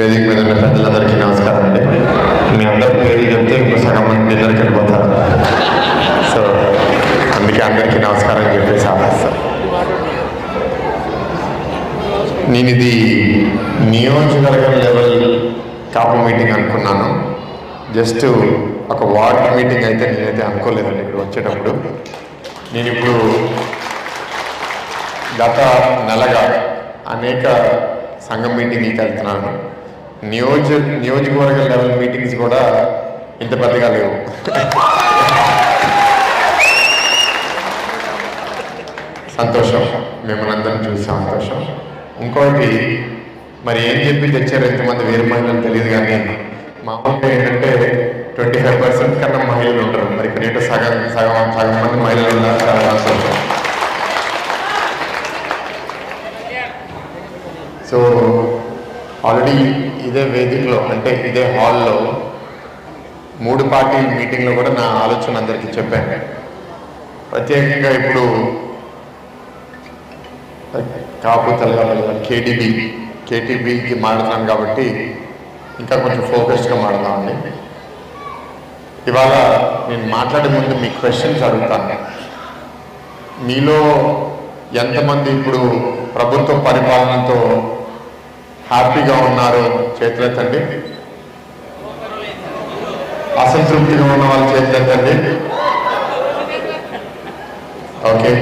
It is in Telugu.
వేదిక మీద ఉన్న పెద్దలందరికీ నమస్కారం అండి. మీ అందరి పేర్లు చెప్తే ఇంకో సగం మంది డిన్నర్కి వెళ్ళిపోతారు. సో అందుకే అందరికీ నమస్కారం అని చెప్పేసి ఆశిస్తాను నేను ఇది నియోజకవర్గం లెవెల్ కాపు మీటింగ్ అనుకున్నాను. జస్ట్ ఒక వార్డ్ మీటింగ్ అయితే నేనైతే అనుకోలేదండి ఇక్కడ వచ్చేటప్పుడు. నేను ఇప్పుడు గత నెలగా అనేక సంఘం మీటింగ్కి వెళ్తున్నాను. నియోజ నియోజకవర్గ లెవెల్ మీటింగ్స్ కూడా ఇంత పెద్దగా లేవు. సంతోషం. మిమ్మల్ని అందరం చూసి సంతోషం. ఇంకోటి మరి ఏం చెప్పి తెచ్చారు ఎంతమంది వేరు మహిళలు తెలియదు కానీ మామూలుగా ఏంటంటే ట్వంటీ ఫైవ్ పర్సెంట్ కన్నా మహిళలు ఉంటారు. మరి ఇక్కడ సగం సగం సగం మంది మహిళలు ఉన్నారు. చాలా సంతోషం. సో ఆల్రెడీ ఇదే వేదికలో అంటే ఇదే హాల్లో మూడు పార్టీ మీటింగ్లో కూడా నా ఆలోచన అందరికీ చెప్పాను. ప్రత్యేకంగా ఇప్పుడు కాపు తెలంగాణ కేటీబీ కేటీబీకి మాడుతున్నాను కాబట్టి ఇంకా కొంచెం ఫోకస్డ్గా మారుతామండి ఇవాళ నేను మాట్లాడే ముందు మీ క్వశ్చన్స్ అడుగుతాను. మీలో ఎంతమంది ఇప్పుడు ప్రభుత్వ పరిపాలనతో హ్యాపీగా ఉన్నారో చేతులెత్తండి. అసంతృప్తిగా ఉన్న వాళ్ళ చేతులెత్తండి. ఓకే.